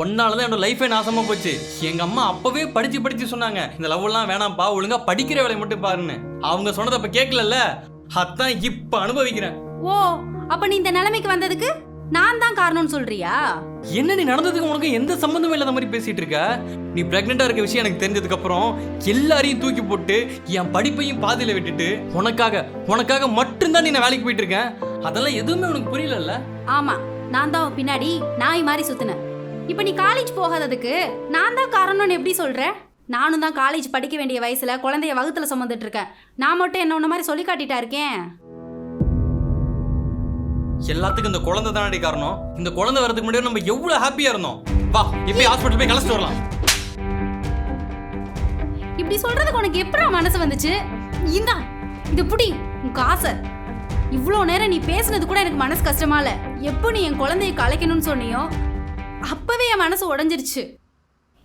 ஒன்னால தான் என்னோட லைஃபே நாசமா போச்சு. எங்க அம்மா அப்பவே படிச்சு படிச்சு சொன்னாங்க இந்த லவ் எல்லாம் வேணாம்ப்பா ஒழுங்கா படிக்கிற வேலையை மட்டும் பாருன்னு. அவங்க சொன்னதை அப்ப கேட்கலல்ல? அதான் இப்ப அனுபவிக்கிறேன். ஓ அப்ப நீ இந்த நிலைமைக்கு வந்ததுக்கு நான் தான் காரணம்னு சொல்றியா? என்ன நீ நடந்ததுக்கு உனக்கு எந்த சம்பந்தமும் இல்லாத மாதிரி பேசிட்டு இருக்க? நீ பிரெக்னெண்டா இருக்க விஷயம் எனக்கு தெரிஞ்சதுக்கு அப்புறம் எல்லாரையும் தூக்கி போட்டு என் படிப்பையும் பாதியில விட்டுட்டு உனக்காக உனக்காக மட்டும்தான் நீ நான் வேலைக்கு போயிட்டு இருக்கேன். அதெல்லாம் எதுவுமே உனக்கு புரியலல்ல? ஆமா நான் தான் பின்னாடி நாய் மாதிரி சுத்தினேன். இப்ப நீ காலேஜ் போகாததுக்கு நான் தான் காரணம்னு எப்படி சொல்ற? நானும் தான் காலேஜ் படிக்க வேண்டிய வயசுல குழந்தைய வகுத்துல சுமந்துட்டு இருக்கேன். நான் மட்டும் என்ன உன்ன மாதிரி சொல்லி காட்டிட்டா இருக்கேன்? எல்லாத்துக்கும் இந்த குழந்தை தானடி காரணம். இந்த குழந்தை வரதுக்கு முன்னாடி நம்ம எவ்வளவு ஹாப்பியா இருந்தோம். வா இப்போ ஹாஸ்பிட்டல் போய் கலச்சிட்டு வரலாம். இப்படி சொல்றதுக்கு உனக்கு எப்படா மனசு வந்துச்சு? இந்தா இது புடி உன் காசை. இவ்வளோ நேரம் நீ பேசுனது கூட எனக்கு மனசு கஷ்டமா இல்ல. எப்போ நீ என் குழந்தைய கலைக்கணும்னு சொன்னியோ அப்பவே என் மனசு உடைஞ்சிருச்சு.